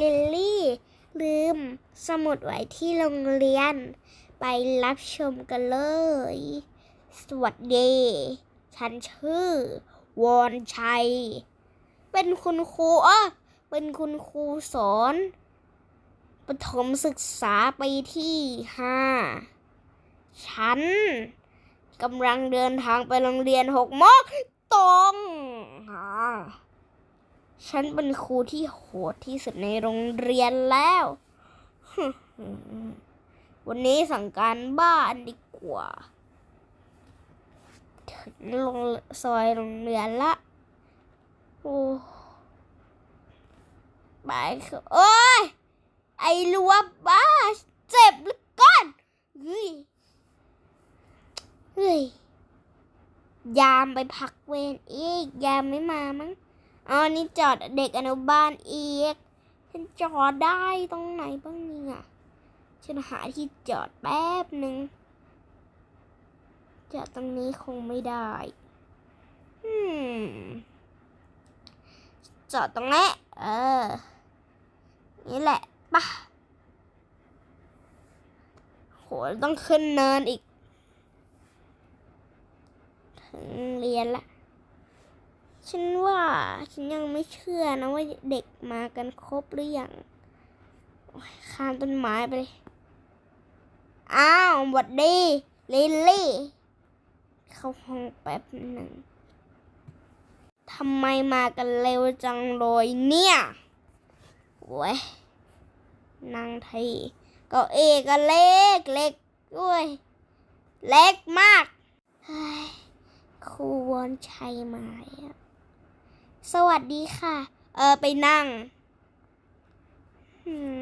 ลิลลี่ ลืม สมุดไว้ที่โรงเรียน ไปรับชมกันเลย สวัสดี ฉันชื่อ วอนชัย เป็นคุณครูอ้อเป็นคุณครูสอนประถมศึกษาปีที่ห้าฉันกำลังเดินทางไปโรงเรียนหกโมงตรงอ่า ฉันเป็นครูที่โหดที่สุดในโรงเรียนแล้ว วันนี้สั่งการบ้านดีกว่าถึงลงซอยโรงเรียนละ โอ้ไปคือโอ้ย ไอ้ลัวบ้า เจ็บหลือก้อนเฮ้ยเฮ้ยยามไปพักเวรอีก ยามไม่มามั้ง อ๋อนี่จอดเด็กอนุบาลอีกฉันจอดได้ตรงไหนบ้างเนี่ยฉันหาที่จอดแป๊บหนึ่งจอดตรงนี้คงไม่ได้อืมจอดตรงนี้เออ นี่แหละปะโหต้องขึ้นเนินอีก ถึงเรียนละ ฉันว่าฉันยังไม่เชื่อนะว่าเด็กมากันครบหรือยังข้ามต้นไม้ไปเลย อ้าวหวัดดี ลิลลี่ เข้าห้องแป๊บหนึ่งทำไมมากันเร็วจังเลยเนี่ยโว้ยนั่งทีก็เอก็เล็กเล็กด้วยเล็กมากครูวอนชัยมาแล้ว สวัสดีค่ะ เออไปนั่ง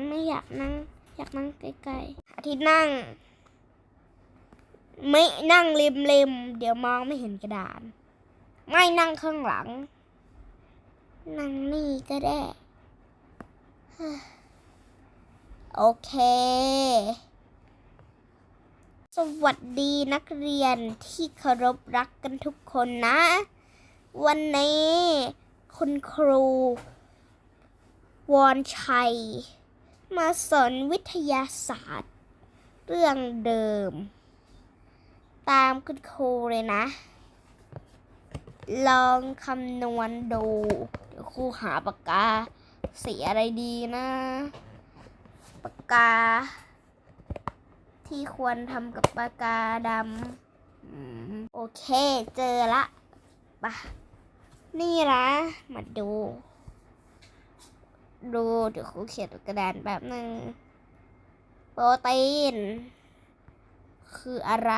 ไม่อยากนั่ง อยากนั่งใกลๆหาที่นั่ง ไม่นั่งริมริมๆเดี๋ยวมองไม่เห็นกระดาน ไม่นั่งข้างหลัง นั่งนี่ก็ได้ โอเค สวัสดีนักเรียนที่เคารพรักกันทุกคนนะ วันนี้ คุณครู วอนชัย มาสอนวิทยาศาสตร์ เรื่องเดิม ตามคุณครูเลยนะ ลองคำนวณดู เดี๋ยวครูหาปากกา สีอะไรดีนะ ปากกา ที่ควรทำกับปากกาดำโอเค เจอละปะ นี่นะมาดู ดูเดี๋ยวครูเขียนกระดานแบบหนึ่งโปรตีน คืออะไร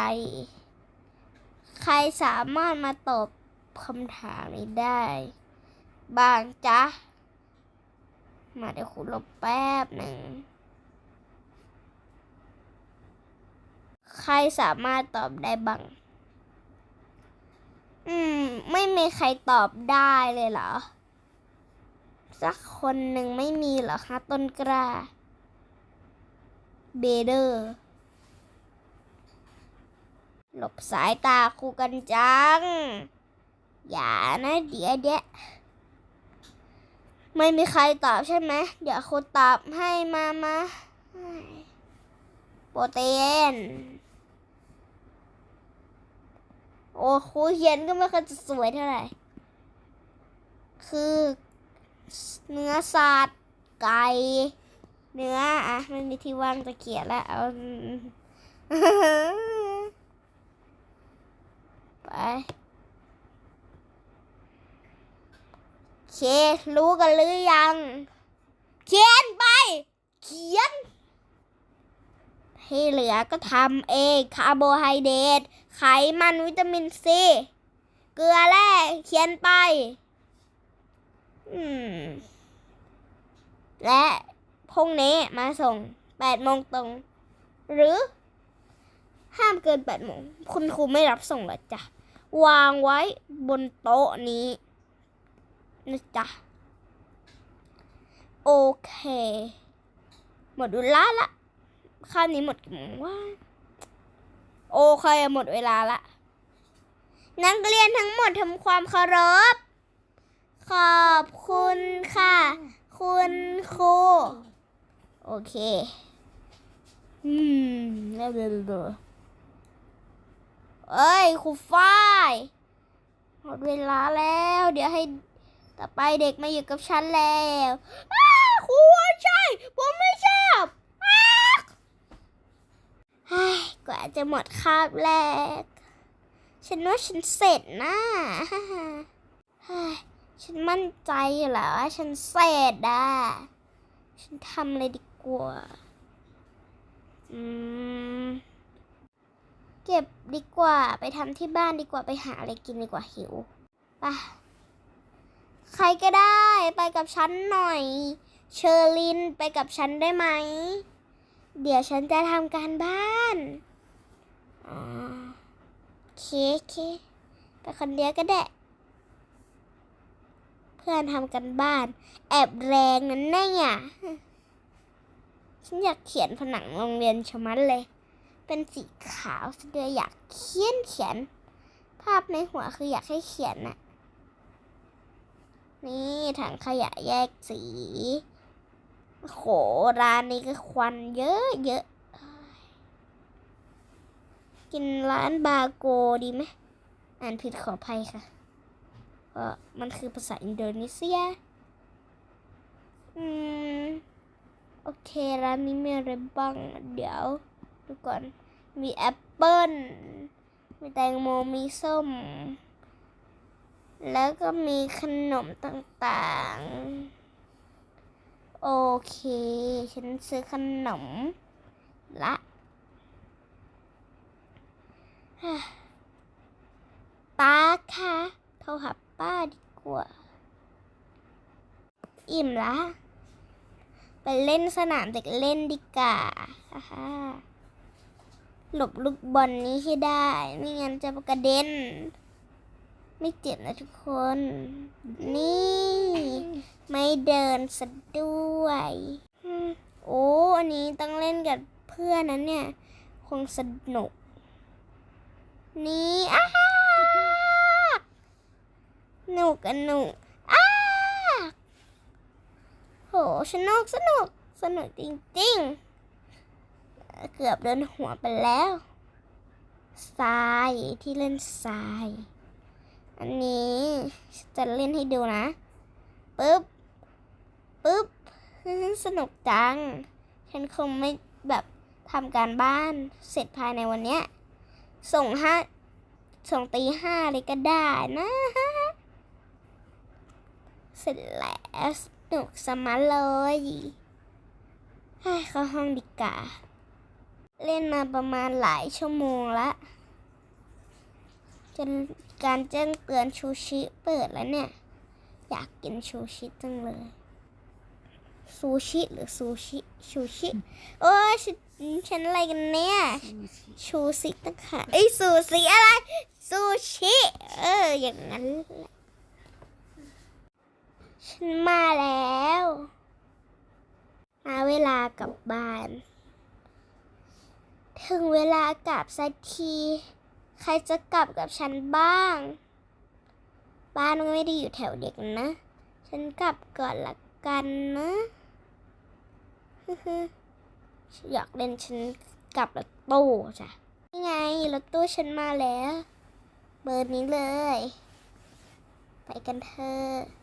ใครสามารถมาตอบคำถามนี้ได้บ้างจ๊ะ มาเดี๋ยวครูลบแป๊บหนึ่งใครสามารถตอบได้บ้าง มไม่มีใครตอบได้เลยเหรอ สักคนหนึ่งไม่มีเหรอคะต้นกล้าเบเดอร์ หลบสายตาครูกันจัง อย่านะเดี๋ยวเดี๋ยวไม่มีใครตอบใช่ไหม เดี๋ยวครูตอบให้มามาโปรตีน โอ้ครูเขียนก็ไม่ค่อยจะสวยเท่าไหร่ คือ เนื้อสัตว์ไก่ เนื้ออะไม่มีที่ว่างจะเขียนแล้วเอาไปเค รู้กันหรือยัง เขียนไป เขียน ที่เหลือก็ทำเองคาร์โบไฮเดรตไขมันวิตามินซี เกลือแร่เขียนไปอืมและพรุ่งนี้มาส่งแปดโมงตรง หรือ ห้ามเกินแปดโมงคุณครูไม่รับส่งหรอกจ้ะ วางไว้บนโต๊ะนี้นะจ๊ะ โอเค หมดเวลาละ ครานี้หมดกี่โมงว่าโอเคหมดเวลาละ นักเรียนทั้งหมดทำความเคารพ ขอบคุณค่ะ คุณครู โอเค อืมแล้วเบลอเอ้ยครูฝ้ายหมดเวลาแล้ว เดี๋ยวให้ต่อไปเด็กมาอยู่กับฉันแล้วครูใช่ ผมไม่ชอบอ้าเฮ้ย กว่าจะหมดคาบแรก ฉันว่าฉันเสร็จนะฉันมั่นใจอยู่แล้วว่าฉันเสร็จอะ ฉันทำเลยดีกว่า อืม เก็บดีกว่า ไปทำที่บ้านดีกว่า ไปหาอะไรกินดีกว่าหิวไปใครก็ได้ ไปกับฉันหน่อย เชอร์ลินไปกับฉันได้ไหม เดี๋ยวฉันจะทำการบ้านอ๋อเคเคไปคนเดียวก็ได้ เพื่อนทำกันบ้าน แอบแรงนั่นแน่อะฉันอยากเขียนผนังโรงเรียนชมัดเลย เป็นสีขาวซะด้วยอยากเขียนเขียน ภาพในหัวคืออยากให้เขียนน่ะ นี่ถังขยะแยกสี โหร้านนี้ก็ควันเยอะเยอะกินร้านบาโกดีไหมอ่านผิดขออภัยค่ะเพราะมันคือภาษาอินโดนีเซีย อืม โอเค ร้านนี้มีอะไรบ้าง เดี๋ยวดูก่อน มีแอปเปิ้ล มีแตงโม มีส้ม แล้วก็มีขนมต่างๆ โอเค ฉันซื้อขนมละป้าคะโทรหาป้าดีกว่า อิ่มละ ไปเล่นสนามเด็กเล่นดีกว่าหลบลูกบอลนี้ให้ได้ ไม่งั้นจะกระเด็น ไม่เจ็บนะทุกคน นี่ ไม่เดินสะด้วยอืมโอ้อันนี้ต้องเล่นกับเพื่อนนะเนี่ย คงสนุก นี่อ้าหนุกกันหนุกอ้าโหสนุกสนุก สนุกจริงๆ เกือบโดนหัวไปแล้วทรายที่เล่นทราย อันนี้จะเล่นให้ดูนะปึ๊บปึ๊บสนุกจัง ฉันคงไม่แบบทำการบ้านเสร็จภายในวันเนี้ย ส่งห้าส่งตีห้าเลยก็ได้นะ เสร็จแล้วสนุกสมาเลยให้เข้าห้องดีกว่าเล่นมาประมาณหลายชั่วโมงละจน การแจ้งเตือนชูชิเปิดแล้วเนี่ย อยากกินชูชิจังเลยซูชิหรือซูชิชูชิโอ้ยฉันฉันอะไรกันเนี่ยชูซิตั้งค่ะไอ้ซูซิอะไรซูชิเอออย่างนั้นฉันมาแล้ว มาเวลากลับบ้าน ถึงเวลากลับสักที ใครจะกลับกับฉันบ้าง บ้านไม่ได้อยู่แถวเด็กนะ ฉันกลับก่อนละกันนะอยากเล่นฉันกลับรถตู้จ้ะนี่ไงรถตู้ฉันมาแล้ว เบอร์นี้เลย ไปกันเถอะ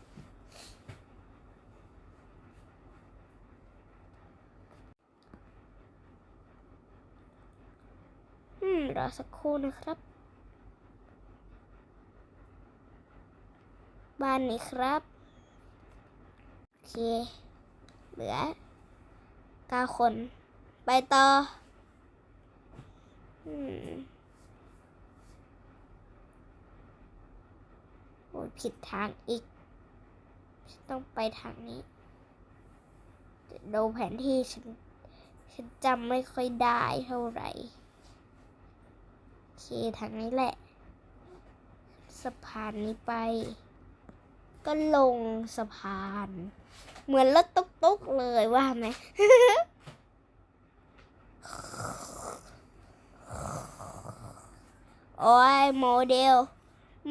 รอสักครู่นะครับ บ้านนี้ครับ โอเค เหลือเก้าคน ไปต่ออืมโอ้ยผิดทางอีก ต้องไปทางนี้เดี๋ยวดูแผนที่ฉัน ฉันจำไม่ค่อยได้เท่าไหร่ เคทางนี้แหละสะพานนี้ไป ก็ลงสะพาน เหมือนรถตุ๊กๆเลยว่าไหมโอ้ยโมเดล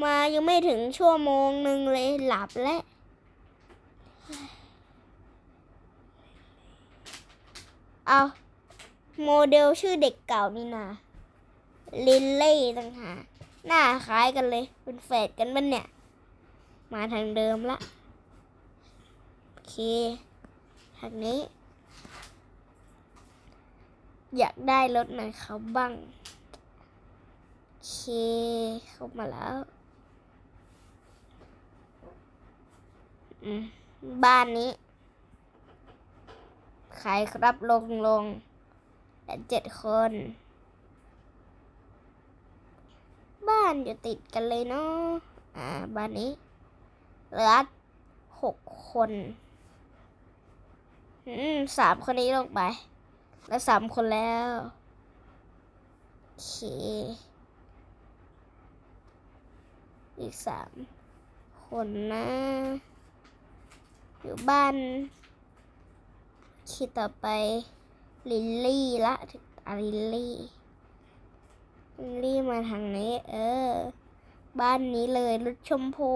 มายังไม่ถึงชั่วโมงหนึ่งเลยหลับแล้วเอาโมเดลชื่อเด็กเก่านี่นา ลินเล่ต่างหากหน้าคล้ายกันเลย เป็นแฝดกันมันเนี่ย มาทางเดิมละ โอเค ทางนี้ อยากได้รถเหมือนเขาบ้าง โอเค เข้ามาแล้วบ้านนี้ใครครับลงลงและเจ็ดคน บ้านอยู่ติดกันเลยเนาะอ่าบ้านนี้เหลือหกคนอืมสามคนนี้ลงไป แล้วสามคนแล้วโอเคอีกสามคนนะ อยู่บ้านคิดต่อไป ลิลลี่ละอาลิลลี่ ลิลลี่มาทางนี้ เออ บ้านนี้เลยรถชมพู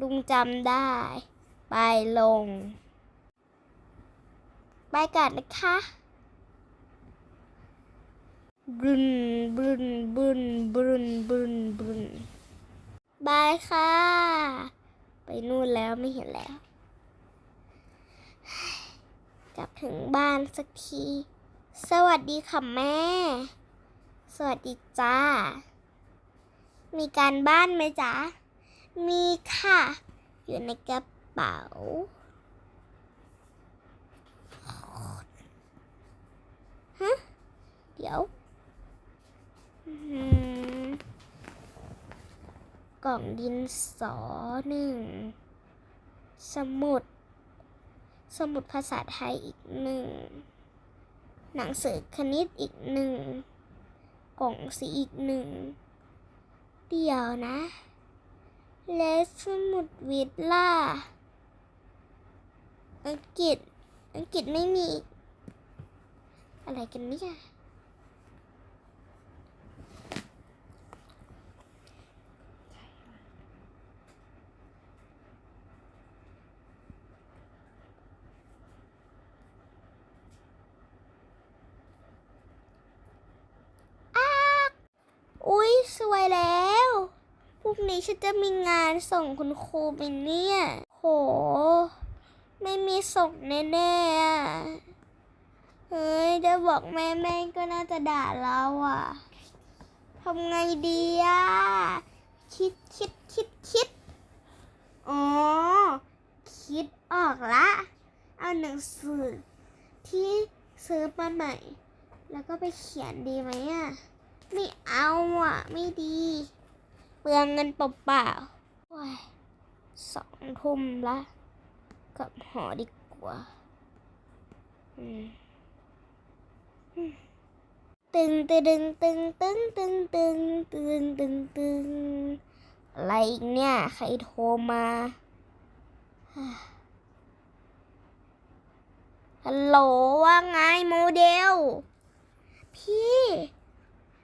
ลุงจำได้ ไปลง ไปกันนะคะบึนบึนบึนบึนบึนบึนบายค่ะ ไปนู่นแล้วไม่เห็นแล้ว กลับถึงบ้านสักที สวัสดีค่ะแม่ สวัสดีจ้า มีการบ้านไหมจ๊ะ มีค่ะ อยู่ในกระเป๋า ฮะ เดี๋ยว กล่องดินสอหนึ่ง สมุด สมุดภาษาไทยอีกหนึ่ง หนังสือคณิตอีกหนึ่ง กล่องสีอีกหนึ่ง เดี๋ยวนะ และสมุดวิทล่า อังกฤษ อังกฤษไม่มี อะไรกันเนี่ย อุ๊ย สวยแล้ว พรุ่ งนี้ฉันจะมีงานส่งคุณครูไปเนี่ย โห ไม่มีส่งแน่ๆอะเฮ้ยจะบอกแม่แม่ก็น่าจะด่าเราอะ ทำไงดีอะ คิดคิดคิดคิด อ๋อ คิดออกละ เอาหนังสือที่ซื้อมาใหม่ แล้วก็ไปเขียนดีไหมอะ ไม่เอาอะ ไม่ดี ปลืองเงินเปล่าๆโอ้ยสองทุ่มละกับหอดีกว่า ตึงตึงตึงตึงตึงตึงตึงตึงตึงอะไรอีกเนี่ย ใครโทรมาฮัลโหลว่าไงโมเดล พี่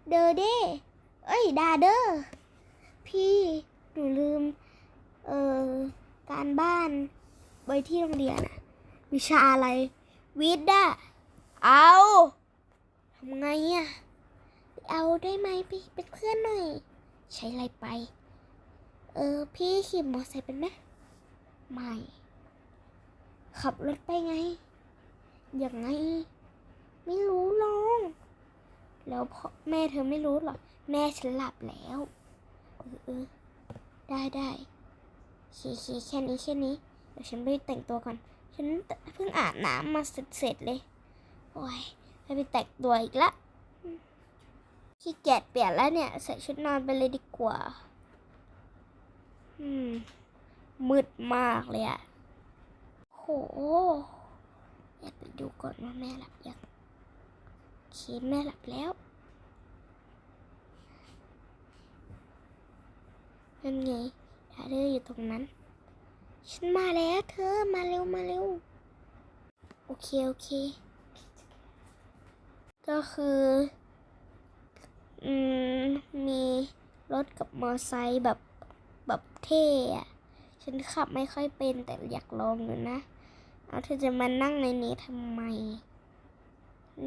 เดอเด้เอ้ย ดาเดอ พี่หนูลืม เอ่อ การบ้านไว้ที่โรงเรียนอะวิชาอะไร วิทย์อะเอาทำไงอะเอาได้ไหมพี่เป็นเพื่อนหน่อย ใช้อะไรไป เออ พี่ขี่มอเตอร์ไซค์เป็นไหมไม่ขับรถไปไง อย่างไง ไม่รู้ลอง แล้วพ่อแม่เธอไม่รู้หรอ แม่ฉันหลับแล้ว เออได้ได้เคเคแค่นี้แค่นี้เดี๋ยวฉันไปแต่งตัวก่อน ฉันเพิ่งอาบน้ำมาเสร็จเสร็จเลย โอ้ยไปไปแต่งตัวอีกละขี้เกียจเปลี่ยนแล้วเนี่ย ใส่ชุดนอนไปเลยดีกว่า อืม มืดมากเลยอะโหอยากไปดูก่อนว่าแม่หลับยังโอเคแม่หลับแล้ว นั่นไงดาเดอร์อยู่ตรงนั้น ฉันมาแล้วเธอมาเร็วมาเร็ว โอเค โอเค ก็คือ อืม มีรถกับมอไซค์แบบแบบเท่อะฉันขับไม่ค่อยเป็นแต่อยากลองอยู่นะ เอาเธอจะมานั่งในนี้ทำไม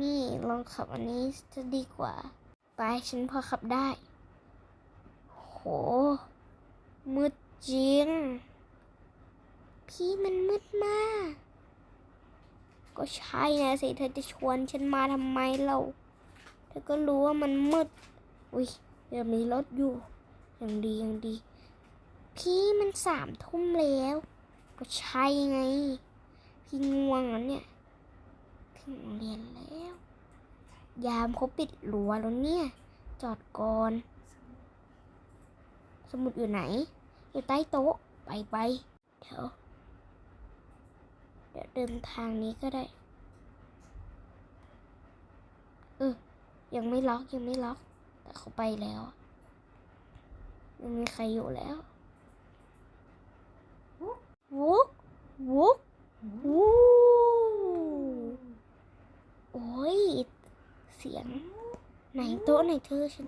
นี่ลองขับอันนี้จะดีกว่า ไปฉันพอขับได้ โห มืดจริง พี่มันมืดมาก ก็ใช่นะสิเธอจะชวนฉันมาทำไมเราเธอก็รู้ว่ามันมืด อุ้ยเดี๋ยวมีรถอยู่ อย่างดีอย่างดี พี่มันสามทุ่มแล้ว ก็ใช่ไง พี่ง่วงแล้วเนี่ย ถึงเรียนแล้ว ยามเขาปิดรั้วแล้วเนี่ย จอดก่อน สมุดอยู่ไหน อยู่ใต้โต๊ะ ไปไปเดี๋ยวเดี๋ยวเดินทางนี้ก็ได้ เออ ยังไม่ล็อกยังไม่ล็อก แต่เขาไปแล้วยังมีใครอยู่แล้ววุกวุกวูโอ้ย เสียง ไหนโต๊ะไหนเธอฉัน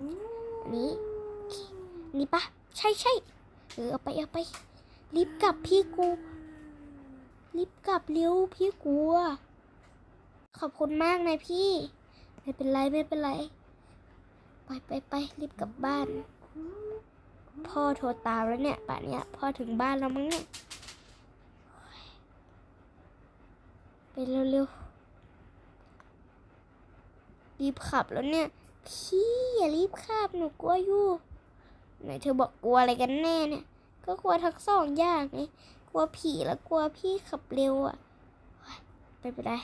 อันนี้อเคนี่ปะ ใช่ใช่ เออเอาไปเอาไป รีบกลับพี่กู รีบกลับเร็วพี่กลัว ขอบคุณมากนะพี่ ไม่เป็นไรไม่เป็นไร ไปไปไปรีบกลับบ้าน พ่อโทรตามแล้วเนี่ยป่านเนี้ยพ่อถึงบ้านแล้วมั้งเนี่ยไปเร็วๆรีบขับแล้วเนี่ย พี่อย่ารีบขับหนูกลัวอยู่ ไหนเธอบอกกลัวอะไรกันแน่เนี่ย ก็กลัวทั้งสองอย่างไงกลัวผีแล้วกลัวพี่ขับเร็วอะไปไปได้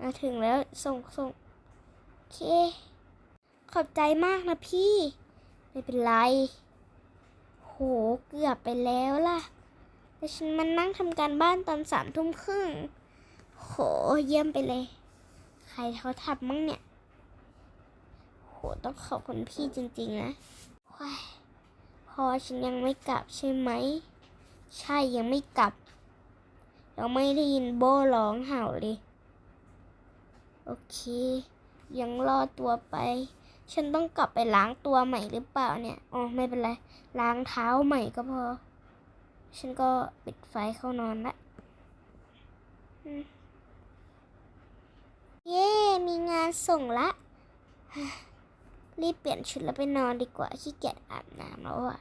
มาถึงแล้วส่งส่งโอเค ขอบใจมากนะพี่ ไม่เป็นไร โหเกือบไปแล้วล่ะแต่ฉันมันนั่งทำการบ้านตอนสามทุ่มครึ่ง โหเยี่ยมไปเลย ใครเขาทำมั่งเนี่ย โหต้องขอบคุณพี่จริงๆนะว้าย พอฉันยังไม่กลับใช่ไหม ใช่ยังไม่กลับยังไม่ได้ยินโบร้องเห่าเลย โอเค ยังรอตัวไป ฉันต้องกลับไปล้างตัวใหม่หรือเปล่าเนี่ย อ๋อไม่เป็นไร ล้างเท้าใหม่ก็พอ ฉันก็ปิดไฟเข้านอนละเย้ มีงานส่งละ รีบเปลี่ยนชุดแล้วไปนอนดีกว่า ขี้เกียจอาบน้ำแล้วอะ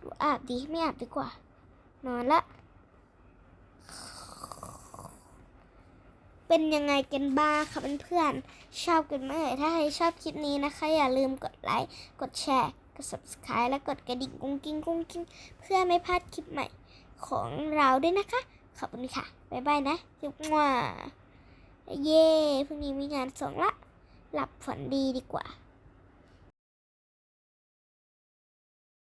ดูอาบดีไม่อาบดีกว่า นอนละ เป็นยังไงกันบ้างคะเพื่อนๆ ชอบกันไหมเอ่ย ถ้าใครชอบคลิปนี้นะคะ อย่าลืมกดไลค์ กดแชร์ กด subscribe และกดกระดิ่งกุ้งกิ้งกุ้งกิ้ง เพื่อไม่พลาดคลิปใหม่ของเราด้วยนะคะ ขอบคุณค่ะ บ๊ายบายนะจุ๊บว่าเย้พรุ่งนี้มีงานส่งละ หลับฝันดีดีกว่า